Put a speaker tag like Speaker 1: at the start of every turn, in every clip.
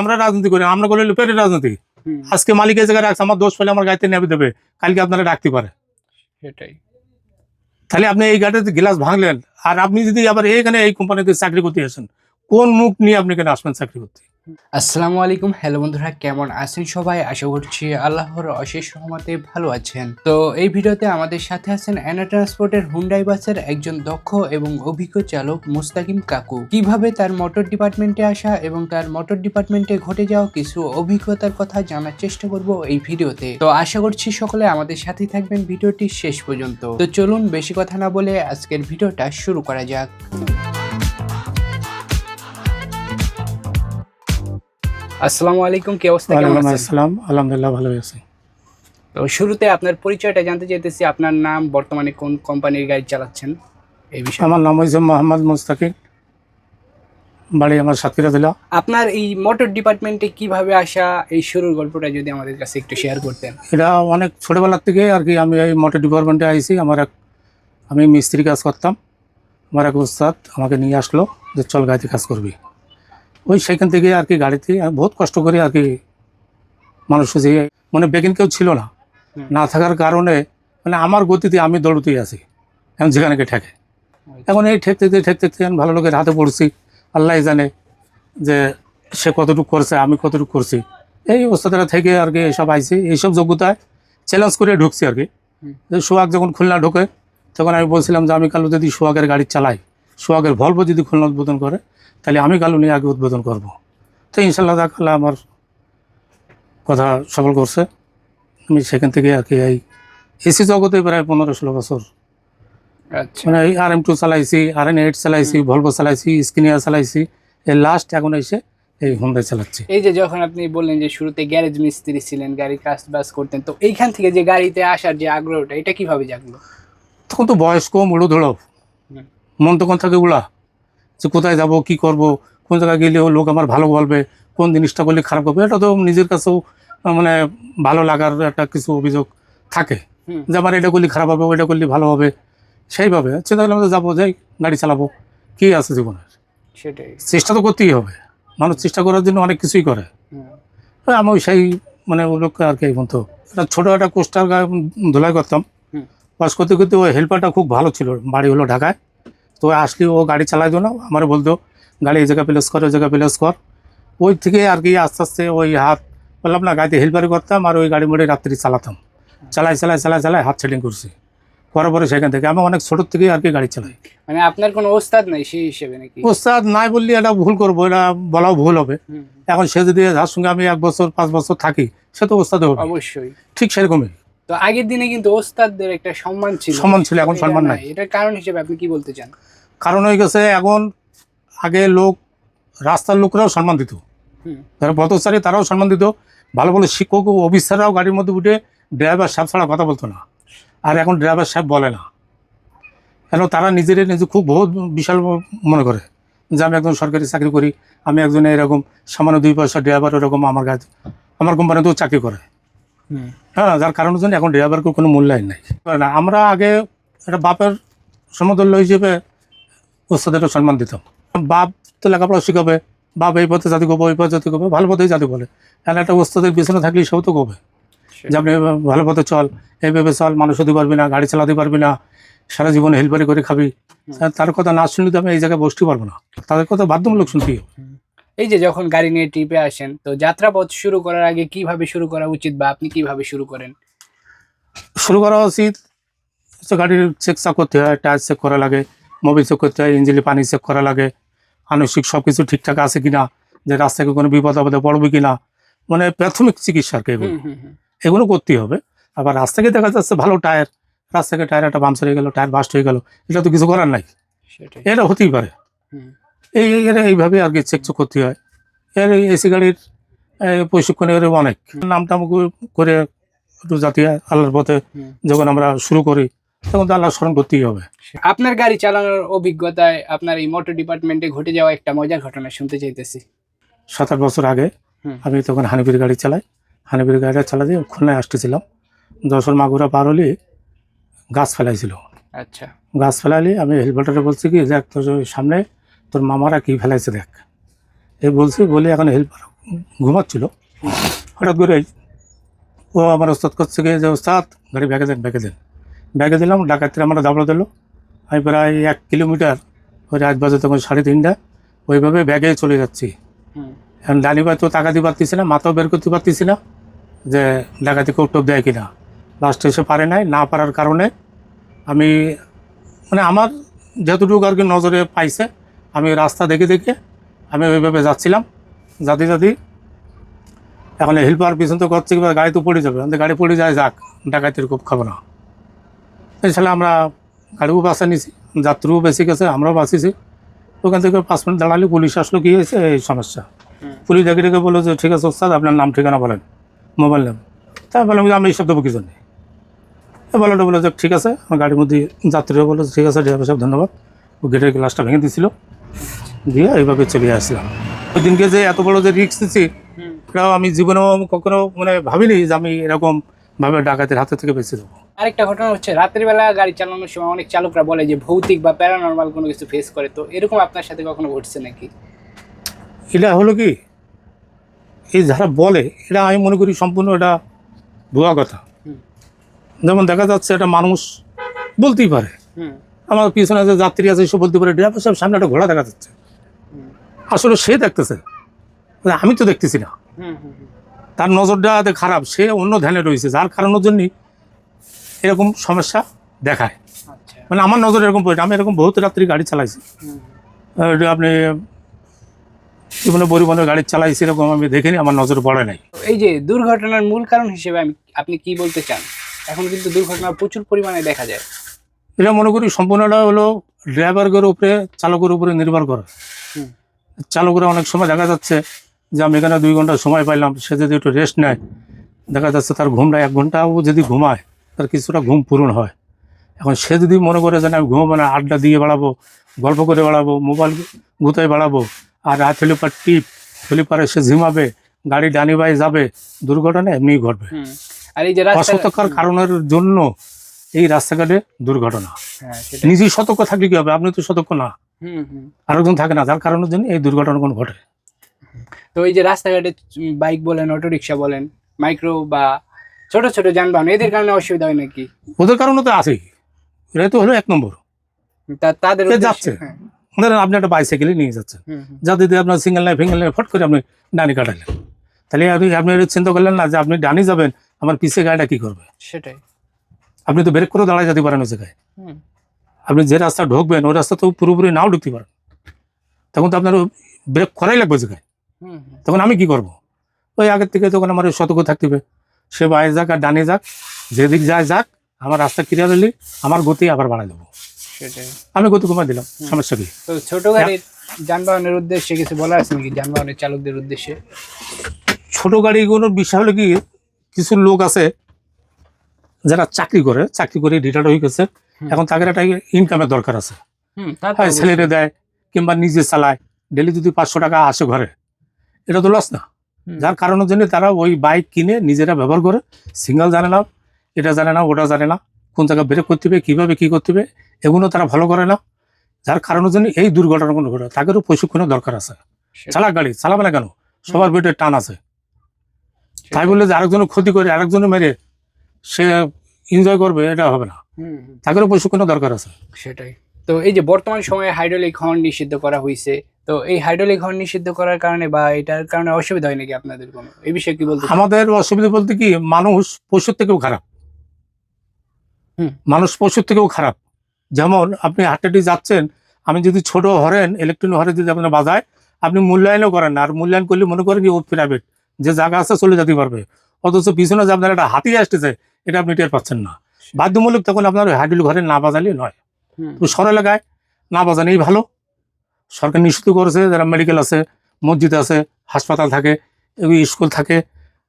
Speaker 1: আমরা রাজনীতি করি আমরা করলে লুপের রাজনীতি। আজকে মালিকের জায়গায় রাখছে আমার দোষ পেলে আমার গাড়িতে নেবে দেবে। কালকে আপনারা ডাকতে পারে।
Speaker 2: সেটাই।
Speaker 1: তাহলে আপনি এই গাড়িতে গ্লাস ভাঙলেন আর আপনি যদি আবার এখানে এই কোম্পানিতে চাকরি করতে আসেন কোন মুখ নিয়ে আপনি এখানে আসবেন চাকরি করতে?
Speaker 2: আসসালামু আলাইকুম। হ্যালো বন্ধুরা, কেমন আছেন সবাই? আশা করছি আল্লাহর অশেষ রহমতে ভালো আছেন। তো এই ভিডিওতে আমাদের সাথে আছেন অ্যানা ট্রান্সপোর্টের হুন্ডাই বাসের একজন দক্ষ এবং অভিজ্ঞ চালক মুস্তাকিম কাকু। কীভাবে তার মোটর ডিপার্টমেন্টে আসা এবং তার মোটর ডিপার্টমেন্টে ঘটে যাওয়া কিছু অভিজ্ঞতার কথা জানার চেষ্টা করব এই ভিডিওতে। তো আশা করছি সকলে আমাদের সাথেই থাকবেন ভিডিওটি শেষ পর্যন্ত। তো চলুন, বেশি কথা না বলে আজকের ভিডিওটা শুরু করা যাক। আসসালামু আলাইকুম কি অবস্থা? কেমন আছেন?
Speaker 1: আসসালাম। আলহামদুলিল্লাহ ভালো আছি।
Speaker 2: তো শুরুতে আপনার পরিচয়টা জানতে চাইতেছি আপনার নাম বর্তমানে কোন কোম্পানির গাড়ি চালাচ্ছেন? এই বিষয়ে।
Speaker 1: আমার নাম হয়েছে মোহাম্মদ মুস্তাকিম বাড়ি আমার সাতক্ষীরা জেলা।
Speaker 2: আপনার এই মোটর ডিপার্টমেন্টে কীভাবে আসা? এই শুরুর গল্পটা যদি আমাদের কাছে একটু শেয়ার করতেন।
Speaker 1: এটা অনেক ছোটোবেলার থেকে আর কি আমি এই মোটর ডিপার্টমেন্টে আইছি। আমার এক আমি মিস্ত্রি কাজ করতাম। আমার এক উস্তাদ আমাকে নিয়ে আসলো যে চল গাড়িতে কাজ করবি। ওই সেখান থেকে আর কি গাড়িতে বহুত কষ্ট করে আর কি মানুষ যে মানে বেগিন কেউ ছিল না। না থাকার কারণে মানে আমার গতিতে আমি দৌড়তেই আছি এখন যেখানে ঠেকে। এখন এই ঠেকতে ঠেকতে ঠেকতে আমি ভালো লোকের হাতে পড়ছি আল্লাহ জানে যে সে কতটুকু করছে আমি কতটুকু করছি। এই অবস্থাটা থেকে আর কি এসব আইছি এইসব যোগ্যতায় চ্যালেঞ্জ করে ঢুকছি আর কি। সোহাগ যখন খুলনা ঢোকে তখন আমি বলছিলাম যে আমি কালো যদি সোহাগের গাড়ি চালাই সোহাগের ভলভো যদি খুলনা উদ্বোধন করে তাহলে আমি কালো নিয়ে আগে উদ্বোধন করব। তো ইনশাল্লাহ তাকাল্লাহ আমার কথা সফল করছে। আমি সেখান থেকে আর কি এই এসি জগতে প্রায় পনেরো ষোলো বছর।
Speaker 2: আচ্ছা।
Speaker 1: মানে এই আর এম টু চালাইছি আর এন এইট চালাইছি ভলভো চালাইছি স্কিনিয়া চালাইছি। এই লাস্ট এখন এসে এই হুন্ডাই চালাচ্ছি।
Speaker 2: এই যে যখন আপনি বললেন যে শুরুতে গ্যারেজ মিস্ত্রি ছিলেন গাড়ি কাজ বাজ করতেন তো এইখান থেকে যে গাড়িতে আসার যে আগ্রহটা এটা কীভাবে জাগলো?
Speaker 1: তখন তো বয়স কম উড়ো ধুলো। মন তখন থাকে উড়া যে কোথায় যাব কি করব কোন জায়গায় গেলেও লোক আমার ভালো বলবে কোন জিনিসটা করলে খারাপ করবে এটা তো নিজের কাছেও মানে ভালো লাগার একটা কিছু অভিযোগ থাকে। যে আমার এটা করলে খারাপ হবে ওইটা করলে ভালো হবে সেইভাবে। চিন্তা করলে যে যাব যাই গাড়ি চালাবো কি আছে জীবনের?
Speaker 2: সেটাই।
Speaker 1: চেষ্টা তো করতেই হবে। মানুষ চেষ্টা করার জন্য অনেক কিছুই করে।
Speaker 2: হুম,
Speaker 1: আমি সেই মানে ওই লোককে আর কি বলতো। একটা ছোটো একটা কোস্টার গায়ে ধুলাই করতাম। বাস করতে করতে ওই হেল্পারটা খুব ভালো ছিল। বাড়ি হলো ঢাকায়। তো আসলে ও গাড়ি চালাই দিও না আমার বলতো গাড়ি এই জায়গায় প্লেস কর ওই জায়গায় প্লেস কর। ওই থেকে আর কি আস্তে আস্তে ওই হাত বললাম না গাড়িতে হেল্পারি করতাম আর ওই গাড়ি মোড়ে রাত্রি চালাতাম। চালাই চালাই চালাই চালাই হাত সেটিং করছি। করার পরে সেখান থেকে আমি অনেক ছোটোর থেকেই আর কি গাড়ি চালাই।
Speaker 2: মানে আপনার কোনো ওস্তাদ নাই সেই হিসেবে নাকি?
Speaker 1: ওস্তাদ নাই বললে এটা ভুল করব এটা বলাও ভুল হবে। এখন সে যদি যার সঙ্গে আমি এক বছর পাঁচ বছর থাকি সে তো ওস্তাদ হবে।
Speaker 2: অবশ্যই।
Speaker 1: ঠিক সেরকমই।
Speaker 2: তো আগের দিনে কিন্তু ওস্তাদদের একটা সম্মান ছিল।
Speaker 1: সম্মান ছিল, এখন সম্মান নাই।
Speaker 2: এটার কারণ হিসেবে আপনি কি বলতে চান?
Speaker 1: কারণ হয়ে গেছে এখন আগে লোক রাস্তার লোকরাও সম্মান দিত। যারা পথচারী তারাও সম্মান দিত। ভালো ভালো শিক্ষক ও অফিসাররাও গাড়ির মধ্যে উঠে ড্রাইভার সাহেব ছাড়া কথা বলতো না। আর এখন ড্রাইভার সাহেব বলে না। কেন? তারা নিজেদের নিজে খুব বহুত বিশাল মনে করে যে আমি একজন সরকারি চাকরি করি আমি একজন এরকম সামান্য দুই পয়সা ড্রাইভার ওরকম আমার কাছে আমার কোম্পানিতেও চাকরি করে। হ্যাঁ যার কারণের জন্য এখন ড্রাইভারকে কোনো মূল্যায়ন নাই। না আমরা আগে একটা বাপের সমতুল্য হিসেবে ওস্তাদেরও সম্মান দিতাম। বাপ তো লেখাপড়া শিখাবে বাপ এই পথে জাতি করব ওই পথে জাতি করবে ভালো পথেই জাতি বলে। একটা ওস্তাদের পিছনে থাকলে সেও তো করবে। যে আপনি ভালো পথে চল এইভাবে চল মানুষ হতে পারবি না গাড়ি চালাতে পারবি না সারা জীবন হেলপারি করে খাবি। তার কথা না শুনলে তো আমি এই জায়গায় বসতে পারব না। তাদের কথা বাধ্যমূলক শুনতেই হবে।
Speaker 2: এই যে যখন গাড়ি নিয়ে ট্রিপে আসেন তো যাত্রাপথ শুরু করার আগে কীভাবে শুরু করা উচিত বা আপনি কীভাবে শুরু করেন?
Speaker 1: শুরু করা উচিত। গাড়ির চেক চাক করতে হয় টায়ার চেক করা লাগে মোবিল চেক করতে হয় ইঞ্জিনে পানি চেক করা লাগে আনুষিক সব কিছু ঠিকঠাক আছে কিনা যে রাস্তায় কোনো বিপদ আপদে পড়বে কিনা মানে প্রাথমিক চিকিৎসা আর কি এগুলো। এগুলো করতেই হবে। আবার রাস্তাকে দেখা যাচ্ছে ভালো টায়ার রাস্তাকে টায়ার একটা পাম্পসার হয়ে গেল টায়ার বাস্ট হয়ে গেল এটা তো কিছু করার নাই। এটা হতেই পারে। এই এই- এইভাবে আর কি চেক চেক করতে হয়। এর এসি গাড়ির এই, প্রশিক্ষণের অনেক। নামটাম করে একটু জাতীয় আল্লাহর পথে যখন আমরা শুরু করি তখন তো আল্লাহ স্মরণ করতেই হবে।
Speaker 2: আপনার গাড়ি চালানোর অভিজ্ঞতায় আপনার এই মোটর ডিপার্টমেন্টে ঘটে যাওয়া একটা মজার ঘটনা শুনতে চাইতেছি।
Speaker 1: সাত আট বছর আগে আমি তখন হানিবির গাড়ি চালাই। হানিবির গাড়িটা চালাতে খুলনায় আসতেছিলাম। যশোর মাগুরা পার হলে গাছ ফেলাইছিল।
Speaker 2: আচ্ছা।
Speaker 1: গাছ ফেলাইলে আমি হেলমেটারে বলছি কি দেখ তোর সামনে তোর মামারা কি ফেলাইছে দেখ। এই বলছি বলে এখন হেল্পার ঘুমাচ্ছিল। হঠাৎ করে ও আমার ওস্তাদ করছে গিয়ে যে ওস্তাদ গাড়ি ব্যাগে দেন ব্যাগে দেন। ব্যাগে দিলাম ডাকাতির আমরা দাবড়া দিল। আমি প্রায় এক কিলোমিটার ওই রাত বাজে তখন সাড়ে তিনটা ওইভাবে ব্যাগে চলে যাচ্ছি। এখন ডানিবার তো টাকা দিতে পারতেছি না মাথাও বের করতে পারতেছি না যে ডাকাতি কৌটব দেয় কিনা। লাস্টে এসে পারে নাই না পারার কারণে আমি মানে আমার যতটুকু আর কি নজরে পাইছে আমি রাস্তা দেখে দেখে আমি ওইভাবে যাচ্ছিলাম। যাতে যাতে এখন হেল্পার পিছন তো করছে কিংবা গাড়ি তো পড়ে যাবে। আমাদের গাড়ি পড়ে যায় যাক ডাকাতির খুব খাব না এছাড়া আমরা গাড়িও বাসা নিছি যাত্রীও বেশি গেছে আমরাও বাঁচিছি ওখান থেকে পাঁচ মিনিট দাঁড়ালে পুলিশ আসলো কি হয়েছে? এই সমস্যা। পুলিশ দেখে ডেকে বলল যে ঠিক আছে ওস্তাদ আপনার নাম ঠিকানা বলেন মোবাইল নাম তাই বললাম যে আমি এইসব দেবো কিছু নেই বলো বলল যে ঠিক আছে। আমার গাড়ির মধ্যে যাত্রীরা বলল ঠিক আছে ড্রাইভার সাহেব ধন্যবাদ। ও গেটের গ্লাসটা ভেঙে দিয়েছিল দিয়ে এইভাবে চলে আসলাম। ওই দিনকে যে এত বড় যে রিক্স নিচ্ছি এটাও আমি জীবনেও কখনো মানে ভাবিনি যে আমি এরকম ভাবে ডাকাতের হাতে থেকে বেঁচে দেবো
Speaker 2: আরেকটা ঘটনা হচ্ছে রাতের বেলা গাড়ি চালানোর সময় অনেক চালকরা বলে যে ভৌতিক বা প্যারানর্মাল কোনো কিছু ফেস করে। তো এরকম আপনার সাথে কখনো ঘটছে নাকি?
Speaker 1: এটা হলো কি? এই যারা বলে এটা আমি মনে করি সম্পূর্ণ এটা ভুয়া কথা। যেমন দেখা যাচ্ছে এটা মানুষ বলতেই পারে। আমার পিছনে যে যাত্রী আছে সে বলতে পারে ড্রাইভার সাহেব সামনে একটা ঘোড়া দেখা যাচ্ছে। আসলে সে দেখতেছে। মানে আমি তো দেখতেছি না। তার নজরটা খারাপ। সে অন্য ধ্যানে রয়েছে যার কারণের জন্যই এরকম সমস্যা দেখায়।
Speaker 2: আচ্ছা।
Speaker 1: মানে আমার নজর এরকম পড়ে আমি এরকম বহুত রাত্রি গাড়ি চালাইছি। আপনি জীবনে পরিবহনের গাড়ি চালাইছি এরকম আমি দেখিনি আমার নজর পড়ে নাই।
Speaker 2: এই যে দুর্ঘটনার মূল কারণ হিসেবে আমি আপনি কি বলতে চান? এখন কিন্তু দুর্ঘটনা প্রচুর পরিমাণে দেখা যায়।
Speaker 1: এটা মনে করি সম্পূর্ণটা হলো ড্রাইভারের উপরে চালকের উপরে নির্ভর করে। চালকরা অনেক সময় দেখা যাচ্ছে যে আমি এখানে দুই ঘণ্টা সময় পাইলাম সে যদি একটু রেস্ট নেয় দেখা যাচ্ছে তার ঘুমটা এক ঘন্টাও যদি ঘুমায় তার কিছুটা ঘুম পূরণ হয়। এখন সে যদি মনে করে যে আমি ঘুমাবো না আড্ডা দিয়ে বেড়াবো গল্প করে বেড়াবো মোবাইল গুতায় বেড়াবো আর রাত হলে পর টিপ হলে পরে সে ঝিমাবে গাড়ি ডানি বাই যাবে দুর্ঘটনা এমনিই ঘটবে।
Speaker 2: আর এই যে রাস্তা
Speaker 1: কারণের জন্য এই রাস্তাঘাটে দুর্ঘটনা।
Speaker 2: হ্যাঁ
Speaker 1: নিজেই সতর্ক থাকলে কি হবে? আপনি তো সতর্ক না। আরেকজন থাকে না যার কারণের জন্য এই দুর্ঘটনা কোনো ঘটে।
Speaker 2: তো এই যে রাস্তাঘাটে বাইক বলেন অটো রিক্সা বলেন মাইক্রো বা ছোট ছোট যানবাহন এদের কারণে অসুবিধা হয় নাকি?
Speaker 1: ওদের কারণে তো আছেই। এটা তো হলো এক নম্বর।
Speaker 2: তা- তাদের
Speaker 1: যাচ্ছে।
Speaker 2: হ্যাঁ,
Speaker 1: ধরেন আপনি একটা বাইসাইকেলে নিয়ে যাচ্ছেন। যাতে দিয়ে আপনার সিঙ্গেল লাইন ফিঙ্গেল লাইন ফট করে আপনি ডানি কাটালেন। তাহলে আপনি আপনি চিন্তা করলেন না যে আপনি ডানি যাবেন আমার পিছে গাড়িটা কি করবে?
Speaker 2: সেটাই।
Speaker 1: আপনি তো ব্রেক করে দাঁড়ায় যেতে পারেন ওই জায়গায়। আপনি যে রাস্তা ঢুকবেন ওই রাস্তা তো পুরোপুরি নাও ঢুকতে পারেন তখন তো আপনার ব্রেক করাই লাগবে জায়গায়। তখন আমি কি করব? ওই আগের থেকে তখন আমার সতর্ক থাকতে হবে। সে বাইরে যাক আর ডানে যাক যেদিক যায় যাক আমার রাস্তা ক্লিয়ার হলে আমার গতি আবার বাড়াই দেবো। আমি গতি কমাই দিলাম সমস্যা কি?
Speaker 2: তো ছোট গাড়ির যানবাহনের উদ্দেশ্যে কিছু বলা আছে নাকি? যানবাহনের চালকদের উদ্দেশ্যে?
Speaker 1: ছোট গাড়িগুলোর বিষয় হলো কি কিছু লোক আছে যারা চাকরি করে চাকরি করে রিটায়ার্ড হয়ে গেছে এখন তাদের একটা ইনকামের দরকার আছে। হয় ছেলেরে দেয় কিংবা নিজে চালায়। ডেলি যদি পাঁচশো টাকা আসে ঘরে এটা তো লস না। যার কারণের জন্য তারা ওই বাইক কিনে নিজেরা ব্যবহার করে সিঙ্গেল জানে না এটা জানে না ওটা জানে না কোন জায়গায় ব্রেক করতে হবে কীভাবে কী করতে হবে এগুলো তারা ভালো করে না। যার কারণের জন্য এই দুর্ঘটনাগুলো ঘটে তাদেরও প্রশিক্ষণের দরকার আছে। চালাক গাড়ি চালাবে না কেন? সবার পেটে টান আছে। তাই। বলে যে আরেকজনের ক্ষতি করে আরেকজনের মেরে সে এনজয় করবে এটা হবে না। তাদেরও প্রশিক্ষণের দরকার আছে।
Speaker 2: সেটাই। তো এই যে বর্তমান সময়ে হাইড্রোলিক হর্ন নিষিদ্ধ করা হয়েছে তো এই হাইড্রোলিক হর্ন নিষিদ্ধ করার কারণে বা এটার কারণে অসুবিধা হয় নাকি আপনাদের কোনো? এই বিষয়ে কি বলতে
Speaker 1: আমাদের অসুবিধা বলতে কি মানুষ পশুর থেকেও খারাপ।
Speaker 2: হুম।
Speaker 1: মানুষ পশুর থেকেও খারাপ। যেমন আপনি হাট্টাটি যাচ্ছেন আমি যদি ছোট হরেন ইলেকট্রনিক হরে যদি আপনার বাজায় আপনি মূল্যায়নও করেন না। আর মূল্যায়ন করলে মনে করেন কি ও প্রাইভেট যে জায়গা আছে চলে যেতে পারবে। অথচ পিছনে যে আপনার একটা হাতি আসতেছে এটা আপনি টের পাচ্ছেন না। বাধ্যমূলক তখন আপনার হাইডুল ঘরে না বাজালে নয়। তো শহর এলাকায় না বাজানোই ভালো। সরকার নিষিদ্ধ করেছে যারা মেডিকেল আছে মসজিদ আছে হাসপাতাল থাকে এগুলো স্কুল থাকে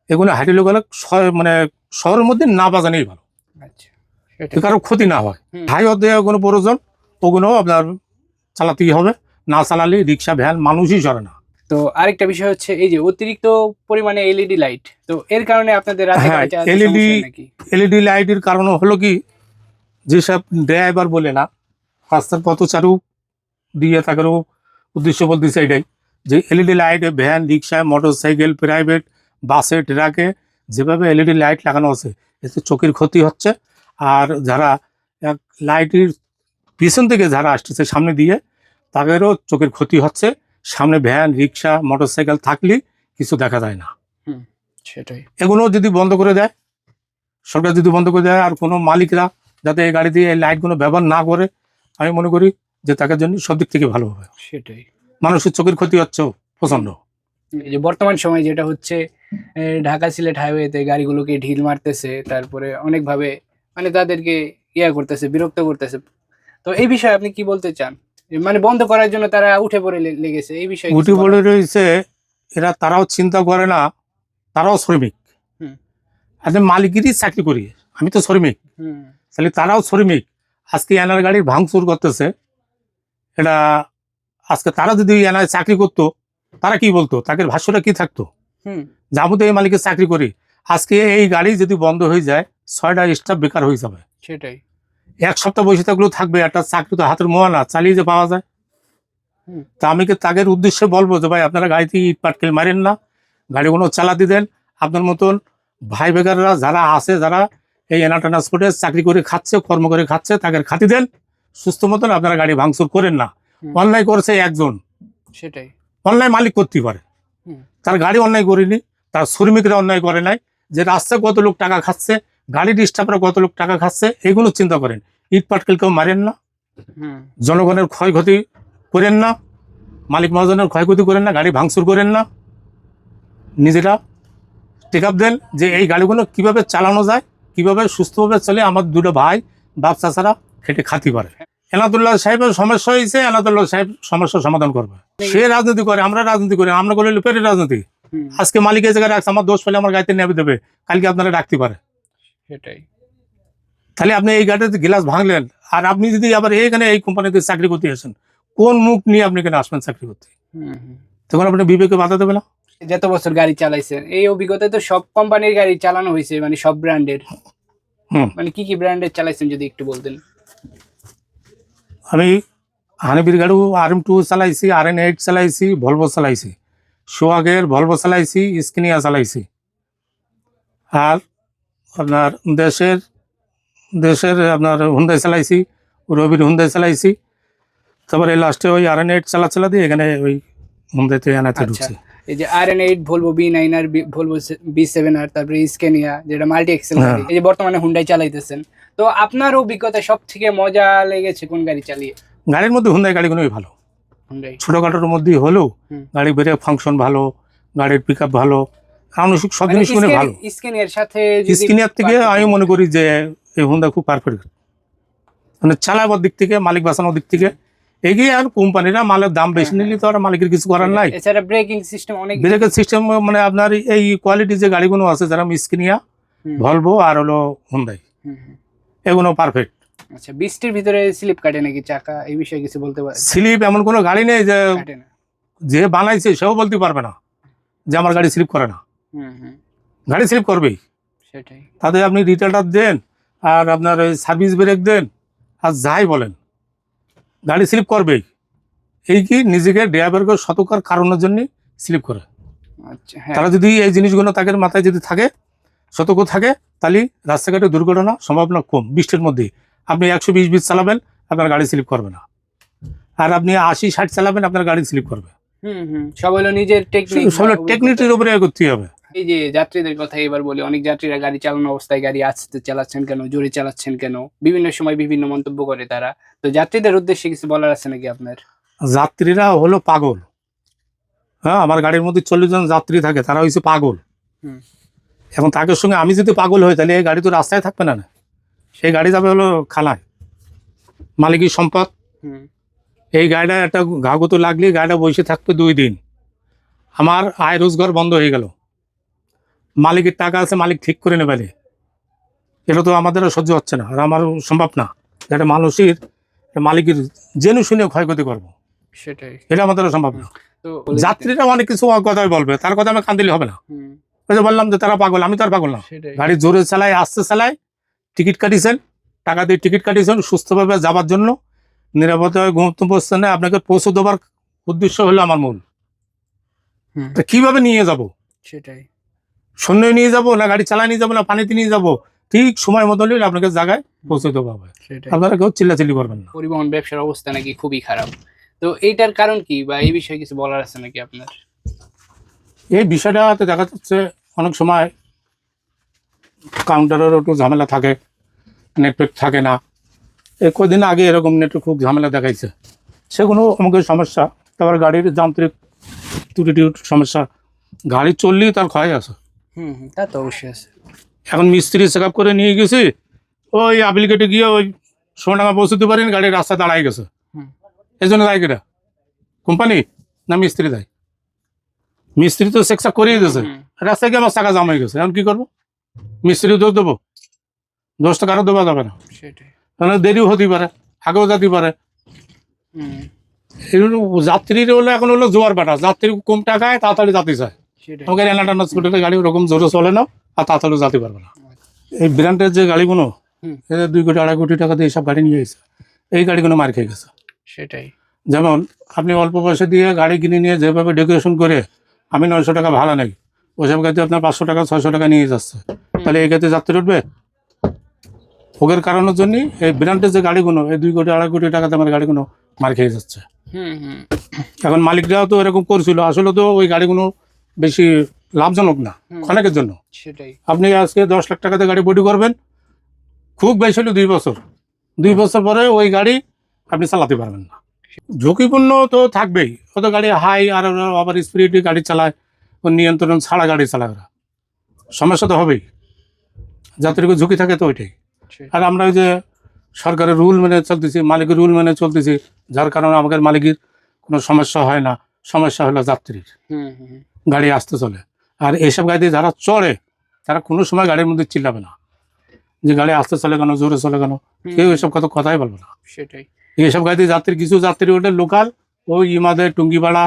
Speaker 1: এগুলো হাইডুল ঘরে মানে শহরের মধ্যে না বাজানোই ভালো।
Speaker 2: আচ্ছা
Speaker 1: কারও ক্ষতি না হয়। হাইওয়ে দেওয়া কোনো প্রয়োজন ওগুলো আপনার চালাতেই হবে। না চালালে রিক্সা ভ্যান মানুষই চলে না।
Speaker 2: তো আরেকটা বিষয় হচ্ছে এই যে অতিরিক্ত পরিমাণে এলইডি লাইট তো এর কারণে আপনাদের নাকি?
Speaker 1: এলইডি লাইটের কারণ হলো কি? যেসব ড্রাইভার বলে না রাস্তার পথচারু দিয়ে তাদেরও উদ্দেশ্য বলতেছে এটাই যে এলইডি লাইটে ভ্যান রিক্সায় মোটরসাইকেল প্রাইভেট বাসে ট্রাকে যেভাবে এলইডি লাইট লাগানো আছে এতে চোখের ক্ষতি হচ্ছে। আর যারা এক লাইটের পিছন থেকে যারা আসতেছে সামনে দিয়ে তাদেরও চোখের ক্ষতি হচ্ছে। সামনে ভ্যান রিক্সা মোটর সাইকেল থাকলেই কিছু দেখা যায় না।
Speaker 2: সেটাই।
Speaker 1: এগুলো যদি বন্ধ করে দেয় সরকার যদি বন্ধ করে দেয় আর কোনো মালিকরা যাতে এই গাড়ি দিয়ে এই লাইটগুলো ব্যবহার না করে আমি মনে করি যে তাদের জন্য সব দিক থেকে ভালো হবে।
Speaker 2: সেটাই।
Speaker 1: মানুষের চোখের ক্ষতি হচ্ছে প্রচণ্ড
Speaker 2: এই যে বর্তমান সময় যেটা হচ্ছে ঢাকা সিলেট হাইওয়েতে গাড়িগুলোকে ঢিল মারতেছে তারপরে অনেকভাবে মানে তাদেরকে ইয়া করতেছে বিরক্ত করতেছে। তো এই বিষয়ে আপনি কি বলতে চান? মানে বন্ধ করার জন্য তারা উঠে পড়ে লেগেছে এই বিষয়ে
Speaker 1: উঠে পড়ে রয়েছে এরা তারাও চিন্তা করে না তারাও শ্রমিক। আচ্ছা মালিকেরই চাকরি করি আমি তো শ্রমিক। তাহলে তারাও শ্রমিক। আজকে এনার গাড়ির ভাঙচুর করতেছে এটা আজকে তারা যদি এনার চাকরি করতো তারা কি বলতো? তাদের ভাষ্যটা কি থাকতো?
Speaker 2: হুম,
Speaker 1: যে তো এই মালিকের চাকরি করি। আজকে এই গাড়ি যদি বন্ধ হয়ে যায় ছয়টা স্টাফ বেকার হয়ে যাবে।
Speaker 2: সেটাই।
Speaker 1: এক সপ্তাহ বসে থাকলেও থাকবে একটা চাকরি তো হাতের মোয়া না চালিয়ে যে পাওয়া যায়। তা আমি কি তাদের উদ্দেশ্যে বলব যে ভাই আপনারা গাড়িতে ইট পাটকেল মারেন না গাড়িগুলো চালাতে দেন। আপনার মতন ভাই বেকাররা যারা আছে যারা এই এনা ট্রান্সপোর্টে চাকরি করে খাচ্ছে কর্ম করে খাচ্ছে তাদের খাতি দেন। সুস্থ মতন আপনারা গাড়ি ভাঙচুর করেন না। অন্যায় করছে একজন।
Speaker 2: সেটাই।
Speaker 1: অন্যায় মালিক করতেই পারে। তার গাড়ি অন্যায় করেনি তার শ্রমিকরা অন্যায় করে নাই। যে রাস্তায় কত লোক টাকা খাচ্ছে গাড়ির স্টাফরা কত লোক টাকা খাচ্ছে এগুলো চিন্তা করেন। ইট পাটকেল কেউ মারেন না। জনগণের ক্ষয়ক্ষতি করেন না। মালিক মহাজনের ক্ষয়ক্ষতি করেন না গাড়ি ভাঙচুর করেন না। নিজেরা টেক আপ দেন যে এই গাড়িগুলো কীভাবে চালানো যায় কীভাবে সুস্থভাবে চলে আমার দুটো ভাই বাপ চাচারা খেটে খাতি পারে এনাদুল্লাহ সাহেবের সমস্যা হয়েছে এনাদুল্লাহ সাহেব সমস্যার সমাধান করবে। সে রাজনীতি করে আমরা রাজনীতি করি আমরা করলে লুপের রাজনীতি। আজকে মালিকের জায়গায় রাখছে আমার দোষ পেলে আমার গাড়িতে নেবে দেবে কালকে আপনারা রাখতে পারে।
Speaker 2: সেটাই।
Speaker 1: তাহলে আপনি এই গাড়িতে গ্লাস ভাঙলেন আর আপনি যদি আবার এইখানে এই কোম্পানিতে চাকরি করতে আসেন কোন মুখ নিয়ে আপনি এখানে আসবেন চাকরি করতে। তখন আপনি বিবেকে বাধা দেবে না?
Speaker 2: যত বছর গাড়ি চালাইছেন এই অভিজ্ঞতায় তো সব কোম্পানির গাড়ি চালানো হয়েছে মানে সব ব্র্যান্ডের। মানে কি কি ব্র্যান্ডের চালাইছেন যদি একটু বলতেন?
Speaker 1: আমি হানিবির গাড়ি আর এম টু চালাইছি আর এন এইট চালাইছি ভলভো চালাইছি সোয়াগের ভলভো চালাইছি স্কিনিয়া চালাইছি। আর আপনার দেশের দেশের আপনার হুন্দাই চালাইছি রবির হুন্দাই চালাইছি। তারপরে লাস্টে ওই আর এন এইট চালা চালা দিয়ে এখানে ওই হুন্দাইতে আনাতে
Speaker 2: আচ্ছা।
Speaker 1: ঢুকছি।
Speaker 2: এই যে R N eight Volvo B nine R Volvo B seven R তারপরে স্কেনিয়া যেটা মাল্টি এক্সেল
Speaker 1: হ্যাঁ।
Speaker 2: এই যে বর্তমানে হুন্ডাই চালাইতেছেন। তো আপনার অভিজ্ঞতা সব থেকে মজা লেগেছে কোন গাড়ি চালিয়ে?
Speaker 1: গাড়ির মধ্যে হুন্দাই গাড়িগুলোই ভালো।
Speaker 2: হুন্ডাই
Speaker 1: ছোটোখাটোর মধ্যেই হলেও গাড়ি বেড়ে ফাংশন ভালো গাড়ির পিক আপ আনুষিক সব
Speaker 2: মানে
Speaker 1: ভালো।
Speaker 2: স্কেনিয়ার সাথে যদি
Speaker 1: থেকে আমি মনে করি যে এই হুন্ডা খুব পারফেক্ট মানে চালাবার দিক থেকে মালিক বাঁচানোর দিক থেকে এগিয়ে আর কোম্পানিরা মালের দাম বেশি
Speaker 2: হ্যাঁ,
Speaker 1: নিলে তো আর মালিকের কিছু করার নাই।
Speaker 2: এছাড়া ব্রেকিং সিস্টেম অনেক
Speaker 1: ব্রেকের সিস্টেম মানে আপনার এই কোয়ালিটি যে গাড়িগুলো আছে যারা স্কিনিয়া ভলভো আর হলো হুন্দাই। এগুলো পারফেক্ট
Speaker 2: আচ্ছা বৃষ্টির ভিতরে স্লিপ কাটে নাকি চাকা? এই বিষয়ে কিছু বলতে পারে
Speaker 1: স্লিপ এমন কোনো গাড়ি নেই যে যে বানাইছে সেও বলতে পারবে না যে আমার গাড়ি স্লিপ করে না। গাড়ি স্লিপ করবেই
Speaker 2: সেটাই।
Speaker 1: তাতে আপনি রিটার্নার দেন আর আপনার ওই সার্ভিস ব্রেক দেন আর যাই বলেন। গাড়ি স্লিপ করবেই এই কি নিজেকে ড্রাইভারকে সতর্কার কারণের জন্য স্লিপ করে।
Speaker 2: আচ্ছা হ্যাঁ।
Speaker 1: তারা যদি এই জিনিসগুলো তাদের মাথায় যদি থাকে সতর্ক থাকে তাহলে রাস্তাঘাটে দুর্ঘটনা সম্ভাবনা কম বৃষ্টির মধ্যে। আপনি একশো বিশ বিশ চালাবেন আপনার গাড়ি স্লিপ করবে না। আর আপনি আশি ষাট চালাবেন আপনার গাড়ি স্লিপ করবে।
Speaker 2: হুম হুম। সব হলো নিজের টেকনিক
Speaker 1: সব টেকনিকের উপরে করতে হবে।
Speaker 2: এই যে যাত্রীদের কথা এবার বলি অনেক যাত্রীরা গাড়ি চালানো অবস্থায় গাড়ি আস্তে চালাচ্ছেন কেন জোরে চালাচ্ছেন কেন? বিভিন্ন সময় বিভিন্ন মন্তব্য করে তারা। তো যাত্রীদের উদ্দেশ্যে কিছু বলার আছে নাকি আপনার?
Speaker 1: যাত্রীরা হলো পাগল। হ্যাঁ আমার গাড়ির মধ্যে চল্লিশ জন যাত্রী থাকে তারা হয়েছে পাগল।
Speaker 2: হুম।
Speaker 1: এখন তাদের সঙ্গে আমি যদি পাগল হই তাহলে এই গাড়ি তো রাস্তায় থাকবে না না। সেই গাড়ি যাবে হলো খালায়। মালিকের সম্পদ।
Speaker 2: হুম।
Speaker 1: এই গাড়িটা একটা ঘাগুতো লাগলে গাড়িটা বসে থাকবে দুই দিন। আমার আয় রোজগার বন্ধ হয়ে গেল। মালিকের টাকা আছে মালিক ঠিক করে নেবে এটা তো আমাদের আর সহ্য হচ্ছে না আর আমার সম্ভব না। একটা মানুষের মালিকের জেনে শুনে ক্ষয়ক্ষতি করব।
Speaker 2: সেটাই।
Speaker 1: এটা আমাদের সম্ভব না। যাত্রীরা অনেক কিছু কথাই বলবে তার কথা আমি কান দিলে হবে না। ওই যে বললাম যে তারা পাগল আমি তো আর পাগল না। গাড়ি জোরে চালায় আস্তে চালায় টিকিট কাটিয়েছেন টাকা দিয়ে টিকিট কাটিয়েছেন সুস্থভাবে যাবার জন্য নিরাপদে গন্তব্যস্থানে আপনাকে পৌঁছে দেওয়ার উদ্দেশ্য হলো আমার মূল। তা কীভাবে নিয়ে যাব?
Speaker 2: সেটাই।
Speaker 1: শূন্য নিয়ে যাব না গাড়ি চালায় নিয়ে যাব না পানিতে নিয়ে যাব? ঠিক সময় মতো নিলে আপনাকে জায়গায় পৌঁছে দেবো হবে।
Speaker 2: সেটাই।
Speaker 1: আপনারা কেউ চিল্লাচিল্লি করবেন না।
Speaker 2: পরিবহন ব্যবসার অবস্থা নাকি খুবই খারাপ। তো এইটার কারণ কি বা এই বিষয়ে কিছু বলার আছে নাকি আপনার?
Speaker 1: এই বিষয়টাতে দেখা যাচ্ছে অনেক সময় কাউন্টারেরও একটু ঝামেলা থাকে নেটওয়ার্ক থাকে না। এই কদিন আগে এরকম নেটওয়ার্ক খুব ঝামেলা দেখাইছে। সেগুলো আমাকে সমস্যা তারপর গাড়ির যান্ত্রিক ত্রুটি সমস্যা। গাড়ি চললেই তার ক্ষয় আছে।
Speaker 2: হুম তা তো অবশ্যই আছে।
Speaker 1: এখন মিস্ত্রি চেক করে নিয়ে গেছি। ওই আপিলগেটে গিয়ে ওই সোনাডাঙ্গা পৌঁছতে পারেন গাড়ির রাস্তা দাঁড়াই গেছে। এই জন্য দায় কেটা কোম্পানি না মিস্ত্রি দায়? মিস্ত্রি তো চেক চাক করিয়ে দিয়েছে। রাস্তায় গিয়ে আমার টাকা জমা হয়ে গেছে। এখন কি করব? মিস্ত্রি দোষ দেবো। দোষটা কারও দেওয়া যাবে না।
Speaker 2: সেটাই।
Speaker 1: দেরিও হতে পারে আগেও যেতে পারে। যাত্রীর হলো এখন হলো জোয়ার বাটা। যাত্রী কম টাকায় তাড়াতাড়ি যাতে চায়। আমাকে এলাটা হসপিটালে গাড়ি ওরকম জোরে চলে না আর তাড়াতাড়ি যেতে পারবে না। এই ব্র্যান্ডের যে গাড়িগুলো দুই কোটি আড়াই কোটি টাকা দিয়ে এইসব গাড়ি নিয়ে এসেছে এই গাড়িগুলো মার খেয়ে গেছে।
Speaker 2: সেটাই।
Speaker 1: যেমন আপনি অল্প পয়সা দিয়ে গাড়ি কিনে নিয়ে যেভাবে ডেকোরেশন করে আমি নয়শো টাকা ভাড়া নেই ওসব গাড়িতে আপনার পাঁচশো টাকা ছয়শো টাকা নিয়ে যাচ্ছে। তাহলে এই গাড়িতে যাত্রী উঠবে? ভোগের কারণের জন্য এই ব্র্যান্ডের যে গাড়িগুলো এই দুই কোটি আড়াই কোটি টাকা দামের গাড়িগুলো মার খেয়ে যাচ্ছে। এখন মালিকরাও তো এরকম করছিল আসলে তো ওই গাড়িগুলো বেশি লাভজনক না অনেকের জন্য।
Speaker 2: সেটাই।
Speaker 1: আপনি আজকে দশ লাখ টাকাতে গাড়ি বডি করবেন খুব বেশি হলে দুই বছর। দুই বছর পরে ওই গাড়ি আপনি চালাতে পারবেন না। ঝুঁকিপূর্ণ তো থাকবেই কত গাড়ি হাই আর আবার স্পিডে গাড়ি চালায় ও নিয়ন্ত্রণ ছাড়া গাড়ি চালায় ওরা। সমস্যা তো হবেই যাত্রীকে ঝুঁকি থাকে তো ওইটাই। আর আমরা ওই যে সরকারের রুল মেনে চলতেছি মালিকের রুল মেনে চলতেছি যার কারণে আমাদের মালিকের কোনো সমস্যা হয় না সমস্যা হলো যাত্রীর।
Speaker 2: হুম হুম।
Speaker 1: গাড়ি আসতে চলে। আর এইসব গাড়িতে যারা চড়ে তারা কোনো সময় গাড়ির মধ্যে চিল্লাবে না। যে গাড়ি আসতে চলে কেন জোরে চলে কেন কেউ এসব কথা কথাই বলবে না।
Speaker 2: সেটাই।
Speaker 1: এইসব গাড়িতে যাত্রী কিছু যাত্রী ওঠে লোকাল ওই ইমাদের টুঙ্গিপাড়া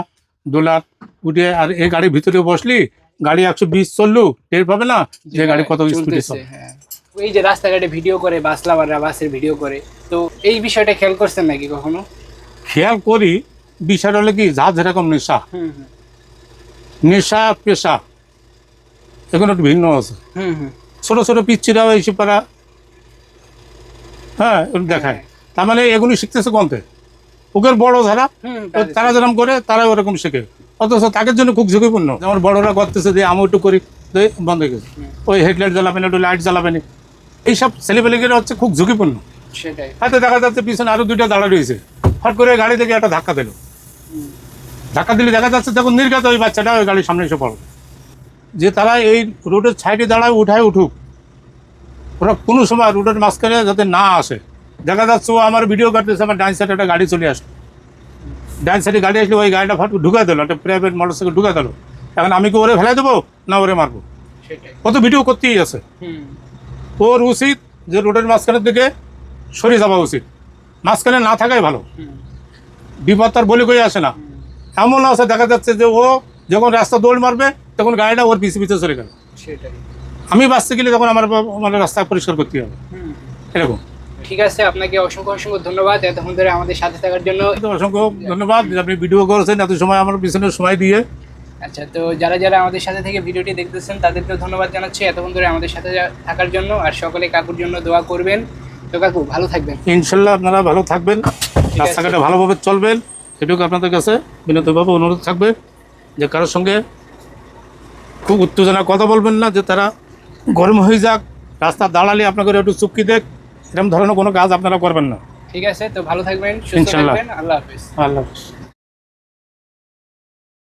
Speaker 1: দোলার উঠে আর এই গাড়ির ভিতরে বসলি গাড়ি একশো বিশ চললু টের পাবে না যে গাড়ি কত স্পিডে
Speaker 2: চলতেছে,
Speaker 1: চলে।
Speaker 2: হ্যাঁ। এই যে রাস্তাঘাটে ভিডিও করে বাস লাভাররা বাসের ভিডিও করে তো এই বিষয়টা খেয়াল করছেন নাকি কখনো?
Speaker 1: খেয়াল করি বিষয়টা হলো কি যা যেরকম নেশা
Speaker 2: হুম হুম।
Speaker 1: নেশা পেশা এগুলো একটু ভিন্ন আছে। ছোট ছোট পিচ্ছিরাও এইসব পারা হ্যাঁ দেখায়। তার মানে এগুলি শিখতেছে কোনতে ওকে বড় যারা ও তারা যেরকম করে তারা ওরকম শেখে। অথচ তাদের জন্য খুব ঝুঁকিপূর্ণ। যেমন বড়রা করতেছে যে আমি একটু করি বন্ধ হয়ে গেছে। ওই হেডলাইট জ্বালাবেন একটু লাইট জ্বালাবেন এইসব ছেলেপেলেগেরা হচ্ছে খুব ঝুঁকিপূর্ণ।
Speaker 2: সেটাই।
Speaker 1: হয়তো দেখা যাচ্ছে পিছনে আরও দুইটা দাঁড়া রয়েছে। হট করে গাড়ি থেকে একটা ধাক্কা দিল। ধাক্কা দিলে দেখা যাচ্ছে তখন নির্গত ওই বাচ্চাটা ওই গাড়ির সামনে এসে পড়বে যে তারা এই রোডের সাইডে দাঁড়ায় উঠায় উঠুক ওরা কোনো সময় রোডের মাঝখানে যাতে না আসে। দেখা যাচ্ছে ও আমার ভিডিও করতেছে আমার ডান সাইডে একটা গাড়ি চলে আসলো। ডান সাইডে গাড়ি আসলে ওই গাড়িটা ফট ঢুকাই দিল একটা প্রাইভেট মোটরসাইকেল ঢুকাই দিল। এখন আমি কি ওরে ফেলাই দেবো না ওরে মারবো?
Speaker 2: সেটাই।
Speaker 1: ও তো ভিডিও করতেই আছে। ওর উচিত যে রোডের মাঝখানের দিকে সরে যাওয়া উচিত। মাঝখানে না থাকাই ভালো। বিপদ তার বলে করে আসে না। এমন আছে দেখা যাচ্ছে যে ও যখন রাস্তা দৌড় মারবে তখন গাড়িটা ওর পিছিয়ে পিছিয়ে চলে গেল।
Speaker 2: সেটাই।
Speaker 1: আমি বাঁচতে গেলে তখন আমার আমার রাস্তা পরিষ্কার করতে হবে। এরকম।
Speaker 2: ঠিক আছে আপনাকে অসংখ্য অসংখ্য ধন্যবাদ এতক্ষণ ধরে আমাদের সাথে থাকার জন্য।
Speaker 1: অসংখ্য ধন্যবাদ আপনি ভিডিও করেছেন এত সময় আমার পিছনে সময় দিয়ে।
Speaker 2: আচ্ছা তো যারা যারা আমাদের সাথে থেকে ভিডিওটি দেখতেছেন তাদেরকেও ধন্যবাদ জানাচ্ছি এতক্ষণ ধরে আমাদের সাথে থাকার জন্য। আর সকলে কাকুর জন্য দোয়া করবেন। তো কাকু ভালো থাকবেন।
Speaker 1: ইনশাল্লাহ আপনারা ভালো থাকবেন। রাস্তাঘাটে ভালোভাবে চলবেন। এটুকু আপনাদের কাছে বিনতভাবে অনুরোধ থাকবে যে কারোর সঙ্গে খুব উত্তেজনা কথা বলবেন না যে তারা গরম হয়ে যাক রাস্তা দাঁড়ালে আপনাকে একটু চুক্তি দেখ এরকম ধরনের কোনো কাজ আপনারা করবেন না।
Speaker 2: ঠিক আছে তো ভালো থাকবেন সুস্থ থাকবেন আল্লাহ হাফিজ।
Speaker 1: আল্লাহ হাফিজ।